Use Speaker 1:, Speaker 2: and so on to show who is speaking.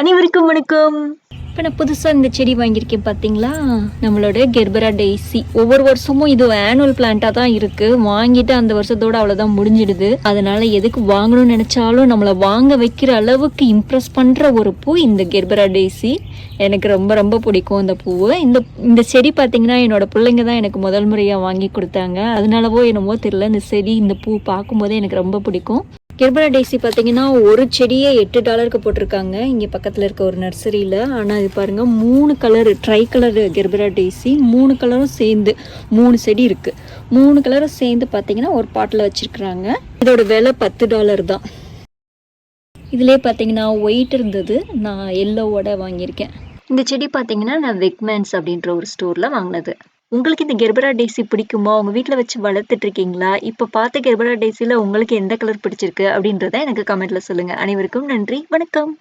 Speaker 1: அனைவருக்கும் வணக்கம். இப்போ நான் புதுசாக இந்த செடி வாங்கியிருக்கேன் பார்த்தீங்களா நம்மளோட கெர்பரா டெய்ஸி ஒவ்வொரு வருஷமும் இது ஆனுவல் பிளான்ட்டாக தான் இருக்குது வாங்கிட்டு அந்த வருஷத்தோட அவ்வளோதான் முடிஞ்சிடுது. அதனால எதுக்கு வாங்கணும்னு நினச்சாலும் நம்மளை வாங்க வைக்கிற அளவுக்கு இம்ப்ரெஸ் பண்ணுற ஒரு பூ இந்த கெர்பரா டெய்ஸி எனக்கு ரொம்ப ரொம்ப பிடிக்கும் அந்த பூவு. இந்த இந்த செடி பார்த்தீங்கன்னா என்னோட பிள்ளைங்க தான் எனக்கு முதல் முறையாக வாங்கி கொடுத்தாங்க. அதனாலவோ என்னமோ தெரியல இந்த செடி இந்த பூ பார்க்கும்போதே எனக்கு ரொம்ப பிடிக்கும். கெர்பரா டேசி பார்த்தீங்கன்னா ஒரு செடியே எட்டு டாலருக்கு போட்டிருக்காங்க. இங்கே பக்கத்தில் இருக்க ஒரு நர்சரியில். ஆனால் இது பாருங்கள் மூணு colour tri colour gerbera daisy மூணு கலரும் சேர்ந்து மூணு செடி இருக்குது மூணு கலரும் சேர்ந்து பார்த்தீங்கன்னா ஒரு பாட்டில் வச்சுருக்குறாங்க. இதோட விலை பத்து டாலர் தான். இதிலே பார்த்தீங்கன்னா ஒயிட் இருந்தது. நான் எல்லோவோட வாங்கியிருக்கேன். இந்த செடி பார்த்தீங்கன்னா நான் வெக்மேன்ஸ் அப்படின்ற ஒரு ஸ்டோரில் வாங்கினது. உங்களுக்கு இந்த கெர்பரா டேசி பிடிக்குமா? உங்கள் வீட்டில் வச்சு வளர்த்துட்டு இருக்கீங்களா இப்போ பார்த்த கெர்பரா டேசியில் உங்களுக்கு எந்த கலர் பிடிச்சிருக்கு? அப்படின்றத எனக்கு கமெண்ட்டில் சொல்லுங்கள் அனைவருக்கும் நன்றி. வணக்கம்.